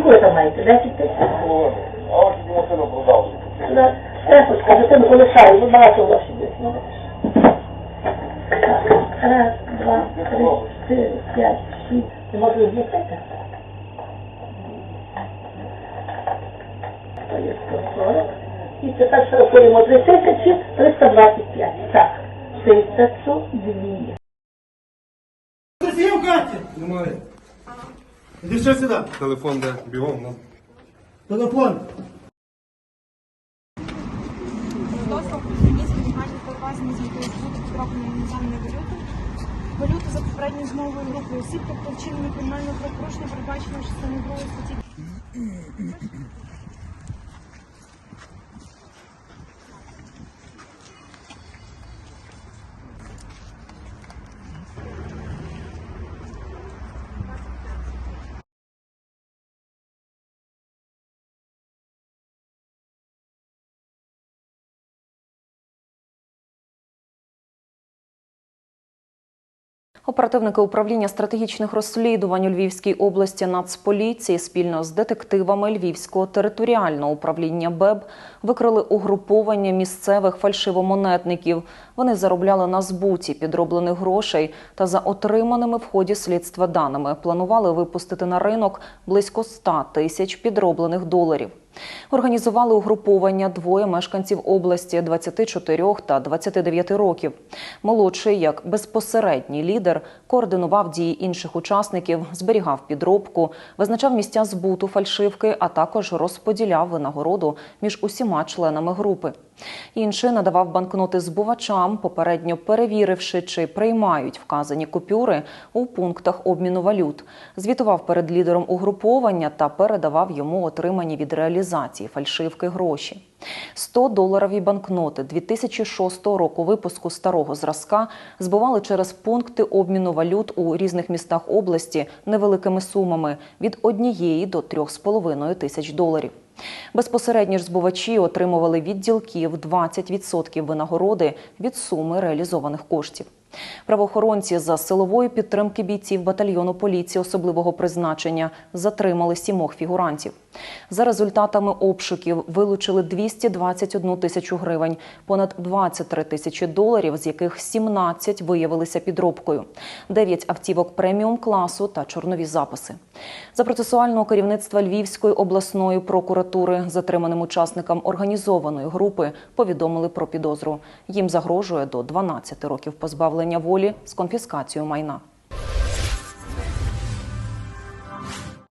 Ви там маєте? 10 тисяч? А ось йому сину продав. Стефочка, дитину полишаю, бо багато грошей десь. ну. Так, раз, два, три, чотири, п'ять, шість. Не можу змістити? То є 140. І тепер ще рахуємо 3 тисячі 325. Так, тисячу дві. Хтось є в? Немає. Іди ще сюди. Телефон де бігом. Ну. Телефон. Доступ про приніс мінімальні перевезення з збуту підробленої іноземної валюти. Валюти за попередньою змовою групи осіб, тобто вчинення кримінального правопорушення передбачено в частині 2 статті Оперативники управління стратегічних розслідувань у Львівській області Нацполіції спільно з детективами Львівського територіального управління БЕБ викрили угруповання місцевих фальшивомонетників. Вони заробляли на збуті підроблених грошей та за отриманими в ході слідства даними планували випустити на ринок близько 100 тисяч підроблених доларів. Організували угруповання двоє мешканців області 24 та 29 років. Молодший, як безпосередній лідер, координував дії інших учасників, зберігав підробку, визначав місця збуту фальшивки, а також розподіляв винагороду між усіма членами групи. Інший надавав банкноти збувачам, попередньо перевіривши, чи приймають вказані купюри у пунктах обміну валют. Звітував перед лідером угруповання та передавав йому отримані від реалізації фальшивки гроші. 100 доларові банкноти 2006 року випуску старого зразка збивали через пункти обміну валют у різних містах області невеликими сумами від однієї до 3,5 тисяч доларів. Безпосередньо ж збувачі отримували від ділків 20% винагороди від суми реалізованих коштів. Правоохоронці за силової підтримки бійців батальйону поліції особливого призначення затримали сімох фігурантів. За результатами обшуків вилучили 221 тисячу гривень, понад 23 тисячі доларів, з яких 17 виявилися підробкою, 9 автівок преміум класу та чорнові записи. За процесуального керівництва Львівської обласної прокуратури затриманим учасникам організованої групи повідомили про підозру. Їм загрожує до 12 років позбавлення волі з конфіскацією майна.